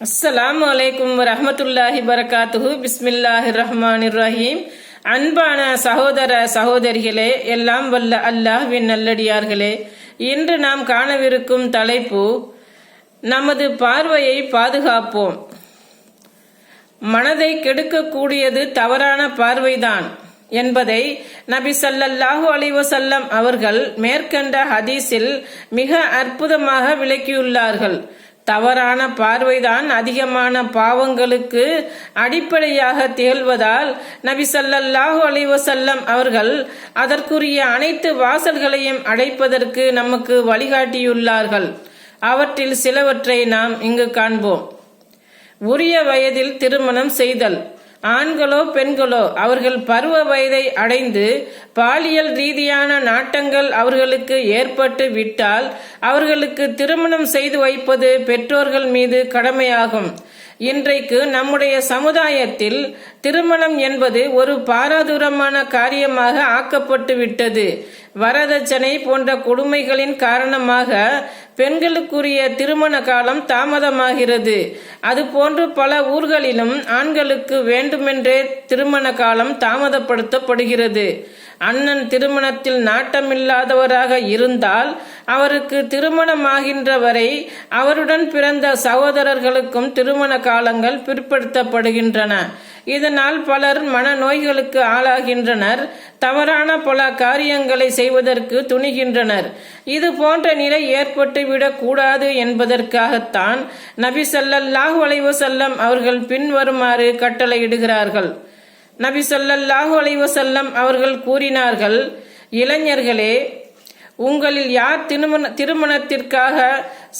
அஸ்ஸலாமு அலைக்கும் ரஹமத்துல்லாஹி பரகாத்துஹு பிஸ்மில்லாஹி ரஹ்மான் ரஹீம் அன்பான சகோதர சகோதரிகளே எல்லாம் வல்ல அல்லாஹ்வின் நல்லடியார்களே இன்று நாம் காணவிருக்கும் தலைப்பு நமது பார்வையை பாதுகாப்போம். மனதை கெடுக்கக்கூடியது தவறான பார்வைதான் என்பதை நபி சல்லல்லாஹு அலிவசல்லம் அவர்கள் மேற்கண்ட ஹதீஸில் மிக அற்புதமாக விளக்கியுள்ளார்கள். தவறான பார்வைதான் அதிகமான பாவங்களுக்கு அடிப்படையாக திகழ்வதால் நபி சல்லல்லாஹு அலைவசல்லம் அவர்கள் அதற்குரிய அனைத்து வாசல்களையும் அடைப்பதற்கு நமக்கு வழிகாட்டியுள்ளார்கள். அவற்றில் சிலவற்றை நாம் இங்கு காண்போம். உரிய வயதில் திருமணம் செய்தல். ஆண்களோ பெண்களோ அவர்கள் பருவ வயதை அடைந்து பாலியல் ரீதியான நாட்டங்கள் அவர்களுக்கு ஏற்பட்டு விட்டால் அவர்களுக்கு திருமணம் செய்து வைப்பது பெற்றோர்கள் மீது கடமையாகும். இன்றைக்கு நம்முடைய சமுதாயத்தில் திருமணம் என்பது ஒரு பாராதூரமான காரியமாக ஆக்கப்பட்டு விட்டது வரதட்சணை போன்ற கொடுமைகளின் காரணமாக பெண்களுக்குரிய திருமண காலம் தாமதமாகிறது. அதுபோன்று பல ஊர்களிலும் ஆண்களுக்கு வேண்டுமென்றே திருமண காலம் தாமதப்படுத்தப்படுகிறது. அண்ணன் திருமணத்தில் நாட்டமில்லாதவராக இருந்தால் அவருக்கு திருமணமாகின்ற வரை அவருடன் பிறந்த சகோதரர்களுக்கும் திருமண காலங்கள் பிற்படுத்தப்படுகின்றன. இதனால் பலர் மனநோய்களுக்கு ஆளாகின்றனர். தவறான பல காரியங்களை செய்வதற்கு துணிகின்றனர். இது போன்ற நிலை ஏற்பட்டு விடக்கூடாது என்பதற்காகத்தான் நபி சல்லல்லாஹு அலைஹி செல்லம் அவர்கள் பின்வருமாறு கட்டளையிடுகிறார்கள். நபி சொல்லல்லாஹு அலைஹி செல்லம் அவர்கள் கூறினார்கள் இளைஞர்களே உங்களில் யார் திருமண திருமணத்திற்காக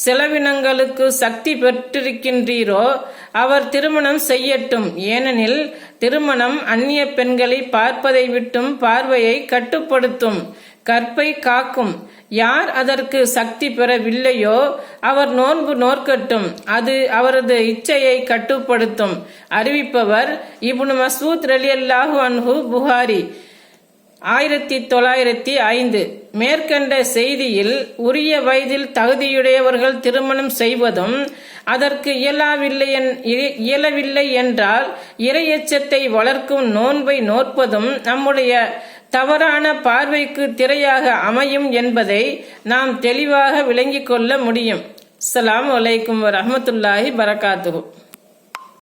செலவினங்களுக்கு சக்தி பெற்றிருக்கின்றீரோ அவர் திருமணம் செய்யட்டும். ஏனெனில் திருமணம் அந்நிய பெண்களை பார்ப்பதை விட்டும் பார்வையை கட்டுப்படுத்தும் கற்பை காக்கும். யார் அதற்கு சக்தி பெறவில்லையோ அவர் நோன்பு நோற்கட்டும். அது அவரது இச்சையை கட்டுப்படுத்தும். அறிவிப்பவர் இப்னு மசூத் ரலியல்லாஹு அன்ஹு புகாரி. ஆயிரத்தி தொள்ளாயிரத்தி ஐந்து. மேற்கண்ட செய்தியில் உரிய வயதில் தகுதியுடையவர்கள் திருமணம் செய்வதும் அதற்கு இயலாவில்லை இயலவில்லை என்றால் இரையச்சத்தை வளர்க்கும் நோன்பை நோற்பதும் நம்முடைய தவறான பார்வைக்கு திரையாக அமையும் என்பதை நாம் தெளிவாக விளங்கிக் கொள்ள முடியும். அஸ்லாம் அலைக்கும் வரமத்துல்லாஹி பரகாத்துஹு.